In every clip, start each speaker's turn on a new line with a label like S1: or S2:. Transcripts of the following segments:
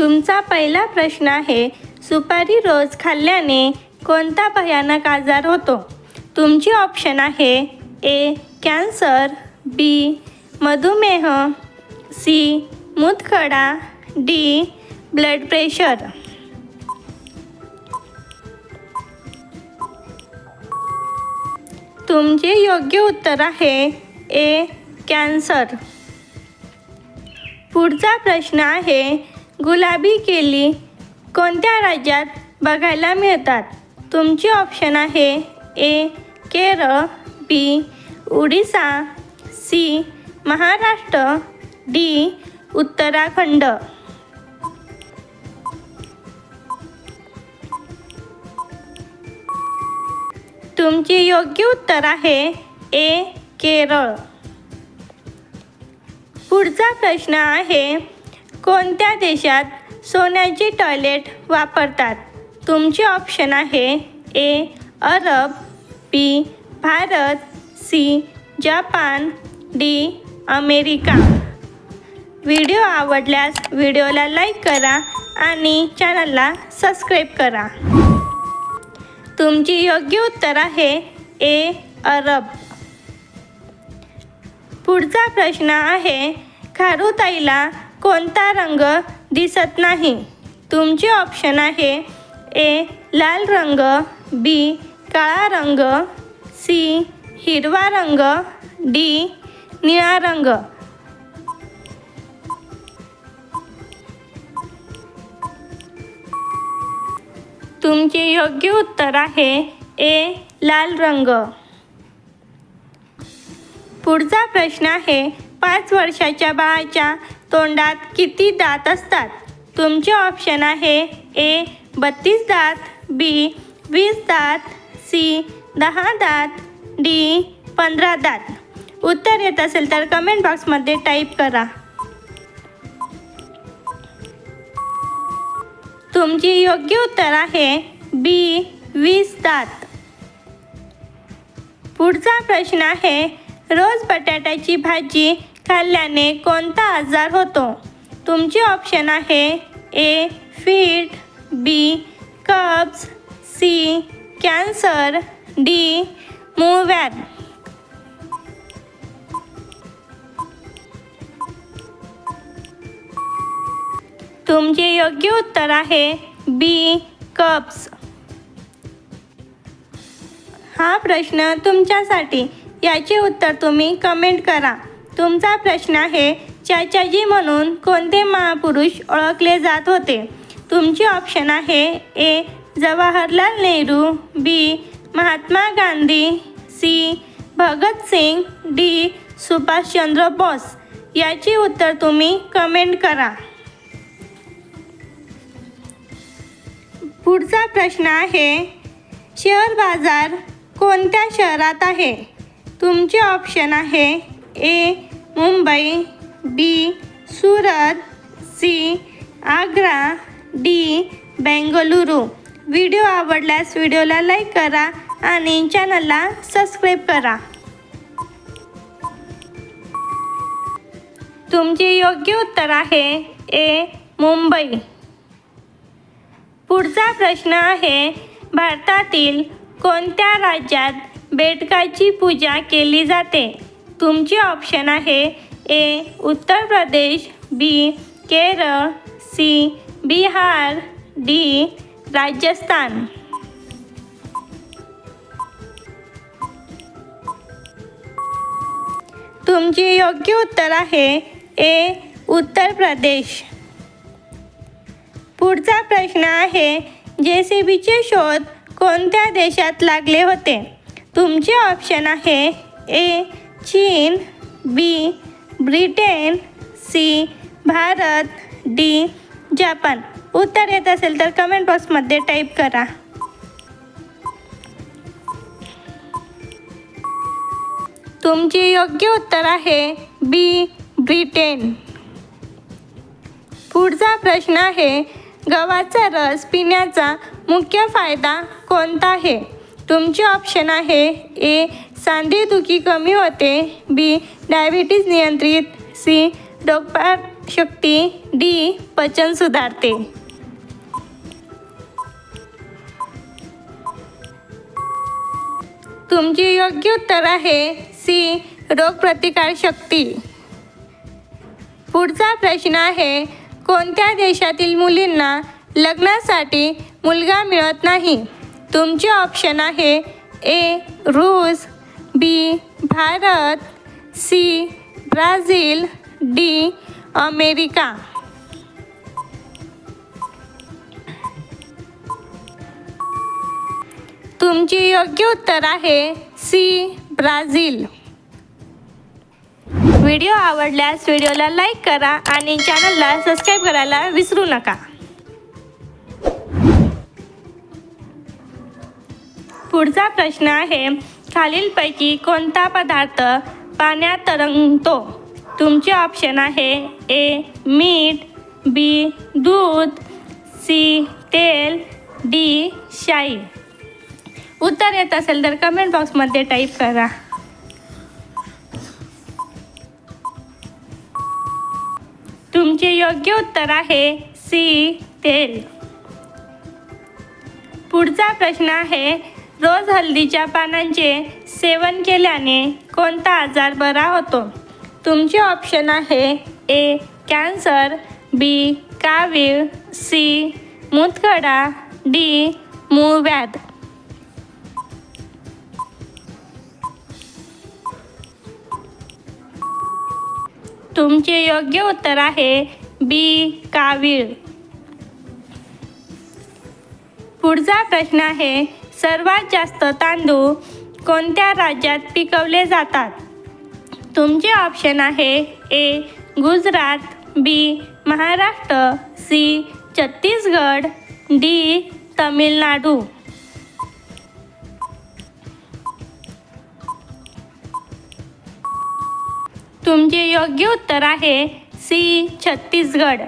S1: तुमचा पहिला प्रश्न आहे सुपारी रोज खाल्ल्याने कोणता भयानक आजार होतो? तुमची ऑप्शन आहे ए कॅन्सर बी मधुमेह सी मूतखडा डी ब्लड प्रेशर तुमचे योग्य उत्तर आहे ए कॅन्सर पुढचा प्रश्न आहे गुलाबी केली. कोणत्या राज्यात बघायला मिळतात? तुमची ऑप्शन आहे A Kerala B Odisha C Maharashtra D Uttarakhand. तुमचे योग्य उत्तर आहे ए केरळ. पुढचा प्रश्न आहे कोणत्या देशात सोन्याचे टॉयलेट वापरतात? तुमचे ऑप्शन आहे A Arab B Bharat C Japan D America. Video आवडल्यास व्हिडिओला लाईक करा आणि चॅनलला सबस्क्राईब करा. तुमची योग्य उत्तर आहे ए अरब. पुढचा प्रश्न आहे खारुताईला कोणता रंग दिसत नाही. तुमचे ऑप्शन आहे ए लाल रंग बी काळा रंग सी हिरवा रंग डी निळा रंग. तुमचे योग्य उत्तर आहे ए लाल रंग. पुढचा प्रश्न आहे पाच वर्षाच्या बाळाच्या तोंडात किती दात असतात? तुमचे ऑप्शन आहे ए बत्तीस दात बी वीस दात सी दहा दात डी पंधरा दात. उत्तर येत असेल तर कमेंट बॉक्समध्ये टाईप करा. तुमची योग्य उत्तर आहे बी वीस दात. पुढचा प्रश्न आहे रोज बटाट्याची भाजी खाल्ल्याने कोणता आजार होतो? तुमचे ऑप्शन आहे ए फीट बी कब्ज सी कॅन्सर डी मूळव्याध तुमचे योग्य उत्तर आहे बी कप्स हा प्रश्न तुमच्यासाठी. याचे उत्तर तुम्ही कमेंट करा. तुमचा प्रश्न आहे चाचाजी म्हणून कोणते महापुरुष ओळखले जात होते? तुमचे ऑप्शन आहे A Jawaharlal Nehru B Mahatma Gandhi C Bhagat Singh D Subhas Chandra Bose. याची उत्तर तुम्ही कमेंट करा. पुढचा प्रश्न आहे शेअर बाजार कोणत्या शहरात आहे? तुमचे ऑप्शन आहे A Mumbai B Surat C Agra D Bengaluru. Video आवडल्यास व्हिडिओला लाईक करा आणि चॅनलला सबस्क्राईब करा. तुमचे योग्य उत्तर आहे ए मुंबई. पुढचा प्रश्न आहे भारतातील कोणत्या राज्यात बेडकाची पूजा केली जाते? तुमचे ऑप्शन आहे A Uttar Pradesh B Kerala C Bihar D Rajasthan. तुमचे योग्य उत्तर आहे ए उत्तर प्रदेश. पुढचा प्रश्न आहे जे सी बीचे शोध कोणत्या देशात लागले होते? तुमचे ऑप्शन आहे ए चीन B Britain C Bharat D Japan. उत्तर येत असेल तर कमेंट बॉक्समध्ये टाईप करा. तुमचे योग्य उत्तर आहे बी ब्रिटेन. पुढचा प्रश्न आहे गव्हाचा रस पिण्याचा मुख्य फायदा कोणता आहे? तुमचे ऑप्शन आहे ए सांधेदुखी कमी होते. बी डायबिटीज नियंत्रित. सी रोगप्रातिकारक शक्ती डी पचन सुधारते. तुमचे योग्य उत्तर आहे. सी रोगप्रतिकार शक्ती पुढचा प्रश्न आहे कोणत्या देशातील मुलींना लग्नासाठी मुलगा मिळत नाही? तुमचे ऑप्शन आहे ए रूस. B. Bharat. C. Brazil. D. America. तुमचे योग्य उत्तर आहे. सी. ब्राझील. व्हिडिओ आवडल्यास व्हिडिओला लाईक करा आणि चॅनलला सबस्क्राईब करायला विसरू नका. पुढचा प्रश्न आहे खालीलपैकी कोणता पदार्थ पाण्यात तरंगतो? तुमचे ऑप्शन आहे ए मीठ बी दूध सी तेल डी शाई उत्तर येत असेल तर कमेंट बॉक्समध्ये टाईप करा. तुमचे योग्य उत्तर आहे सी तेल. पुढचा प्रश्न आहे रोज हल्दीच्या पानांचे सेवन केल्याने कोणता आजार बरा होतो? तुमचे ऑप्शन आहे ए कॅन्सर बी कावीळ सी मूतखडा डी मूळव्याध. तुमचे योग्य उत्तर आहे बी कावीळ. पुढचा प्रश्न आहे सर्वात जास्त तांदूळ कोणत्या राज्यात पिकवले जातात? तुमचे ऑप्शन आहे A Gujarat B Maharashtra C Chhattisgarh D Tamil Nadu. तुमचे योग्य उत्तर आहे सी छत्तीसगड.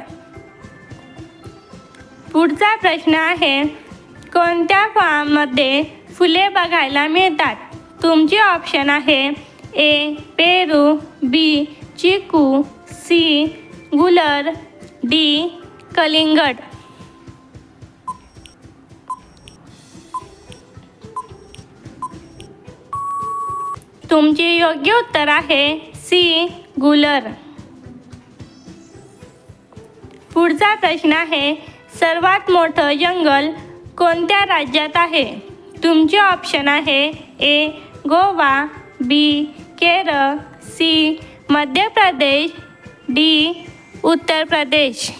S1: पुढचा प्रश्न आहे कोणत्या फळांमध्ये फुले बघायला मिळतात? तुमचे ऑप्शन आहे ए पेरू बी चिकू सी गुलर डी कलिंगड. तुमचे योग्य उत्तर आहे सी गुलर. पुढचा प्रश्न आहे सर्वात मोठं जंगल कोणत्या राज्यात आहे? तुमचे ऑप्शन आहे A Goa B Kerala C Madhya Pradesh D Uttar Pradesh.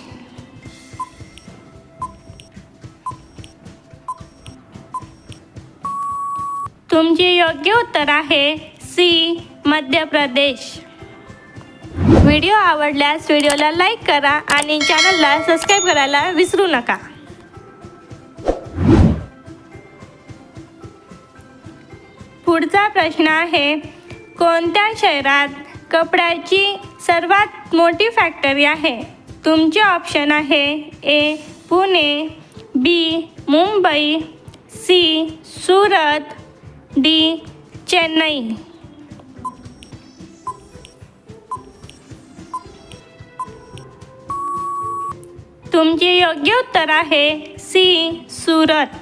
S1: तुमचे योग्य उत्तर आहे सी मध्य प्रदेश. व्हिडिओ आवडल्यास व्हिडिओला लाईक करा आणि चॅनलला सबस्क्राईब करायला विसरू नका. पुढचा प्रश्न आहे कोणत्या शहरात कपड्याची सर्वात मोठी फॅक्टरी आहे? तुमचे ऑप्शन आहे A Pune B Mumbai C Surat D Chennai. तुमचे योग्य उत्तर आहे सी सुरत.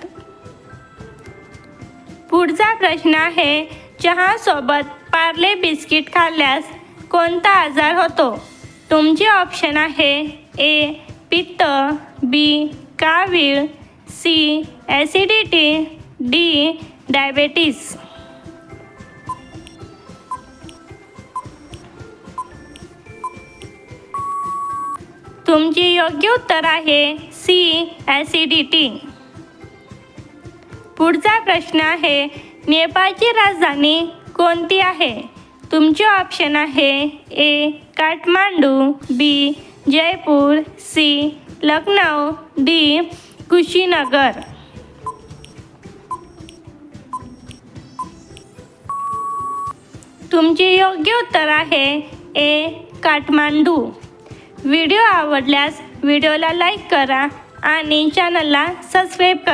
S1: पुढचा प्रश्न आहे चहासोबत पार्ले बिस्किट खाल्ल्यास कोणता आजार होतो? तुमचे ऑप्शन आहे ए पित्त बी कावीळ सी ॲसिडिटी डी डायबेटीस. तुमचे योग्य उत्तर आहे सी ॲसिडिटी. पुढचा प्रश्न आहे नेपाळची राजधानी कोणती आहे? तुमचे ऑप्शन आहे A Kathmandu B Jaipur C Lucknow D Kushinagar. तुमचे योग्य उत्तर आहे ए काठमांडू. व्हिडिओ आवडल्यास व्हिडिओला लाईक करा आणि चॅनलला सबस्क्राईब करा.